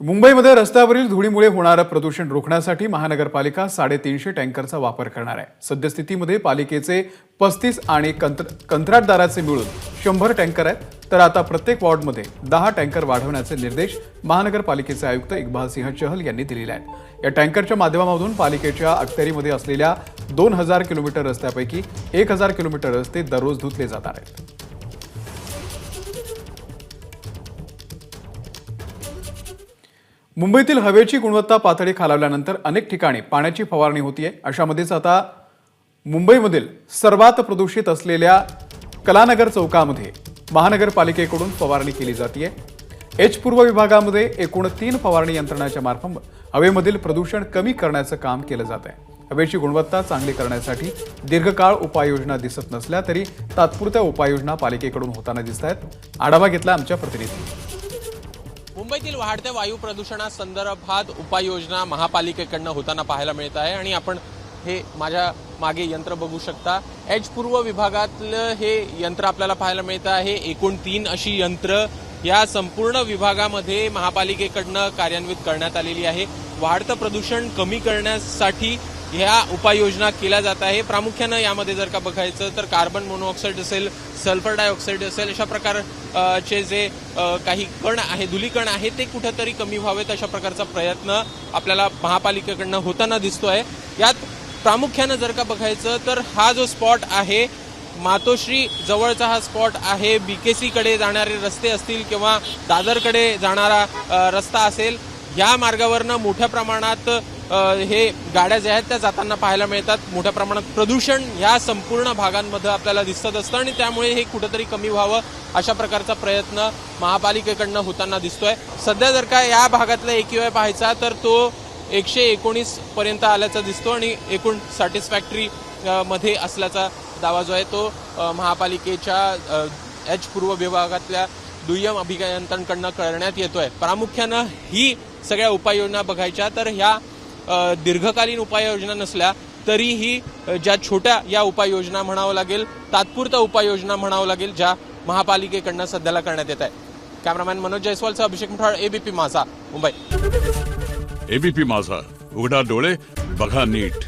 मुंबईमध्ये रस्त्यावरील धुळीमुळे होणारं प्रदूषण रोखण्यासाठी महानगरपालिका साडेतीनशे टँकरचा वापर करणार आहे. सद्यस्थितीमध्ये पालिकेचे पस्तीस आणि कंत्र कंत्राटदाराचे मिळून शंभर टँकर आहेत. तर आता प्रत्येक वॉर्डमध्ये दहा टँकर वाढवण्याचे निर्देश महानगरपालिकेचे आयुक्त इक्बाल सिंह चहल यांनी दिलेले आहेत. या टँकरच्या माध्यमामधून पालिकेच्या अखत्यारीमध्ये असलेल्या दोन हजार किलोमीटर रस्त्यापैकी एक हजार किलोमीटर रस्ते दररोज धुतले जाणार आहेत. मुंबईतील हवेची गुणवत्ता पातळी खालावल्यानंतर अनेक ठिकाणी पाण्याची फवारणी होतीये. अशामध्येच आता मुंबईमधील सर्वात प्रदूषित असलेल्या कलानगर चौकामध्ये महानगरपालिकेकडून फवारणी केली जाते एच पूर्व विभागामध्ये एकूण तीन फवारणी यंत्रणाच्या मार्फत हवेमधील प्रदूषण कमी करण्याचं काम केलं जात आहे हवेची गुणवत्ता चांगली करण्यासाठी दीर्घकाळ उपाययोजना दिसत नसल्या तरी तात्पुरत्या उपाययोजना पालिकेकडून होताना दिसत आहेत आढावा घेतला आमच्या प्रतिनिधींनी. मुंबईतील वाढत्या वायू प्रदूषणासंदर्भात उपाययोजना महापालिकेकडनं होताना पाहायला मिळत आहे आणि आपण हे माझ्या मागे यंत्र बघू शकता. एच पूर्व विभागातलं हे यंत्र आपल्याला पाहायला मिळतं आहे. एकूण तीन अशी यंत्र या संपूर्ण विभागामध्ये महापालिकेकडनं कार्यान्वित करण्यात आलेली आहे. वाढतं प्रदूषण कमी करण्यासाठी ह्या उपाययोजना केल्या जात आहे. प्रामुख्यानं यामध्ये जर का बघायचं तर कार्बन मोनोऑक्साईड असेल सल्फर डायऑक्साईड असेल अशा प्रकारचे जे काही कण आहे धुलीकण आहे ते कुठेतरी कमी व्हावेत अशा प्रकारचा प्रयत्न आपल्याला महापालिकेकडनं होताना दिसतोय. यात प्रामुख्यानं जर का बघायचं तर हा जो स्पॉट आहे मातोश्री जवळचा हा स्पॉट आहे बी के सीकडे जाणारे रस्ते असतील किंवा दादरकडे जाणारा रस्ता असेल या मार्गावरनं मोठ्या प्रमाणात हे गाड्या ज्या आहेत त्या जाताना पाहायला मिळतात. मोठ्या प्रमाणात प्रदूषण ह्या संपूर्ण भागांमध्ये आपल्याला दिसत असतं आणि त्यामुळे हे कुठंतरी कमी व्हावं अशा प्रकारचा प्रयत्न महापालिकेकडनं होताना दिसतोय. सध्या जर का या भागातला एक्यूआय पाहायचा तर तो एकशे एकोणीस पर्यंत आल्याचा दिसतो आणि एकूण सॅटिस्फॅक्टरी मध्ये असल्याचा दावा जो आहे तो महापालिकेच्या एच पूर्व विभागातल्या दुय्यम अभियंत्यांकडनं करण्यात येतोय. प्रामुख्यानं ही सगळ्या उपाययोजना बघायच्या तर ह्या दीर्घकालीन उपाययोजना नसल्या तरीही ज्या छोट्या या उपाययोजना म्हणावं लागेल तात्पुरत्या उपाययोजना म्हणावं लागेल ज्या महापालिकेकडनं सध्याला करण्यात येत आहे कॅमेरामॅन मनोज जयस्वालचा अभिषेक मुठाळ एबीपी माझा मुंबई. एबीपी माझा उघडा डोळे बघा नीट.